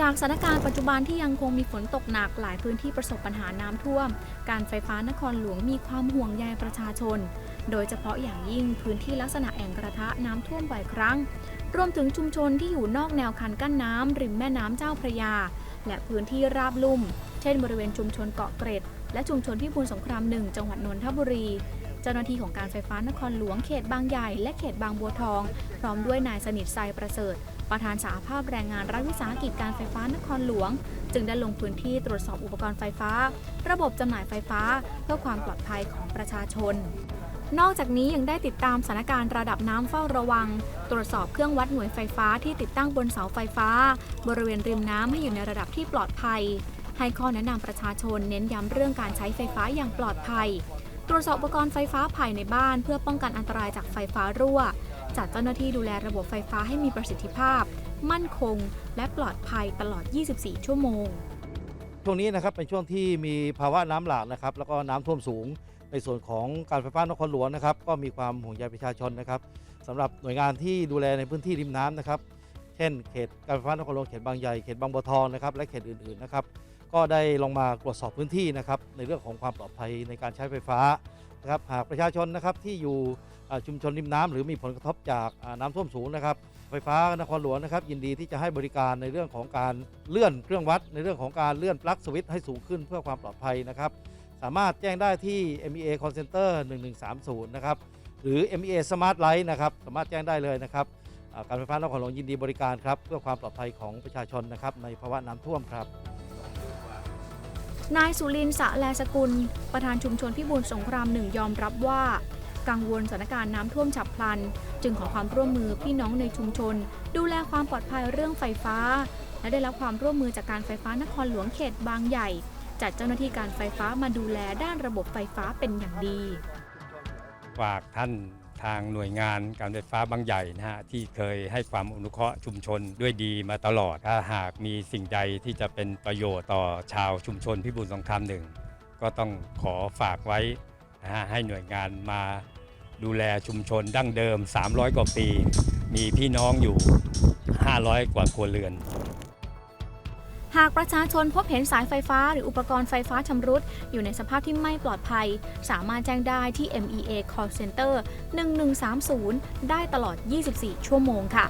จากสถานการณ์ปัจจุบันที่ยังคงมีฝนตกหนักหลายพื้นที่ประสบปัญหาน้ำท่วม การไฟฟ้านครหลวงมีความห่วงใยประชาชน โดยเฉพาะอย่างยิ่งพื้นที่ลักษณะแอ่งกระทะน้ำท่วมบ่อยครั้ง รวมถึงชุมชนที่อยู่นอกแนวคันกั้นน้ำริมแม่น้ำเจ้าพระยา และพื้นที่ราบลุ่ม เช่น บริเวณชุมชนเกาะเกร็ด และชุมชนพิบูลสงครามหนึ่งจังหวัดนนทบุรี เจ้าหน้าที่ของการไฟฟ้านครหลวงเขตบางใหญ่และเขตบางบัวทอง พร้อมด้วยนายสนิทไซประเสริฐ ประธานสาภาพแรงงานรัฐวิสาหกิจการไฟฟ้านครหลวง จึงได้ลงพื้นที่ตรวจสอบอุปกรณ์ไฟฟ้า ระบบจำหน่ายไฟฟ้า เพื่อความปลอดภัยของประชาชนนอกจากนี้ยังได้ติดตามสถานการณ์ระดับน้ำเฝ้าระวัง ตรวจสอบเครื่องวัดหน่วยไฟฟ้าที่ติดตั้งบนเสาไฟฟ้า บริเวณริมน้ำให้อยู่ในระดับที่ปลอดภัย ให้ข้อแนะนำประชาชนเน้นย้ำเรื่องการใช้ไฟฟ้าอย่างปลอดภัย ตรวจสอบอุปกรณ์ไฟฟ้าภายในบ้าน เพื่อป้องกันอันตรายจากไฟฟ้ารั่ว จัดเจ้าหน้าที่ดูแลระบบไฟฟ้าให้มีประสิทธิภาพ มั่นคง และปลอดภัยตลอด 24 ชั่วโมง ช่วงนี้นะครับเป็นช่วงที่มีภาวะน้ำหลากนะครับแล้วก็น้ำท่วมสูง ในส่วนของการไฟฟ้านครหลวงนะครับ ก็มีความห่วงใยประชาชนนะครับสำหรับหน่วยงานที่ดูแลในพื้นที่ริมน้ำนะครับ เช่น เขตการไฟฟ้านครหลวงเขตบางใหญ่เขตบางบัวทองนะครับและเขตอื่นๆนะครับ ก็ได้ลงมาตรวจสอบพื้นที่นะครับในเรื่องของความปลอดภัยในการใช้ไฟฟ้านะครับหากประชาชนนะครับที่อยู่ชุมชนริมน้ำหรือมีผลกระทบจากน้ำท่วมสูงนะครับ ไฟฟ้านครหลวงนะครับ ยินดีที่จะให้บริการในเรื่องของการเลื่อนเครื่องวัด ในเรื่องของการเลื่อนปลั๊กสวิตช์ให้สูงขึ้นเพื่อความปลอดภัยนะครับ สามารถแจ้งได้ที่ MEA Call Center 1130 นะครับ หรือ MEA Smart Light นะครับ สามารถแจ้งได้เลยนะครับ การไฟฟ้านครหลวงยินดีบริการครับ เพื่อความปลอดภัยของประชาชนนะครับในภาวะน้ำท่วมครับ นายสุรินทร์สะแลสกุล ประธานชุมชนพิบูลสงครามหนึ่งยอมรับว่า กังวลสถานการณ์น้ำท่วมฉับพลัน จึงขอความร่วมมือพี่น้องในชุมชน ดูแลความปลอดภัยเรื่องไฟฟ้า และได้รับความร่วมมือจากการไฟฟ้านครหลวงเขตบางใหญ่ จัดเจ้าหน้าที่การไฟฟ้ามาดูแลด้านระบบไฟฟ้าเป็นอย่างดี ฝากท่าน ทางหน่วยงานการไฟฟ้าบางใหญ่นะฮะที่เคยให้ความอนุเคราะห์ชุมชนด้วยดีมาตลอด ถ้าหากมีสิ่งใดที่จะเป็นประโยชน์ต่อชาวชุมชนพิบูลสงครามหนึ่งก็ต้องขอฝากไว้นะฮะให้หน่วยงานมาดูแลชุมชนดั้งเดิม 300 กว่าปี มีพี่น้องอยู่ 500 กว่าครัวเรือนากประชาชนพบเห็นสายไฟฟ้าหรืออุปกรณ์ไฟฟ้าชำรุด อยู่ในสภาพที่ไม่ปลอดภัย สามารถแจ้งได้ที่ MEA Call Center 1130 ได้ตลอด 24 ชั่วโมงค่ะ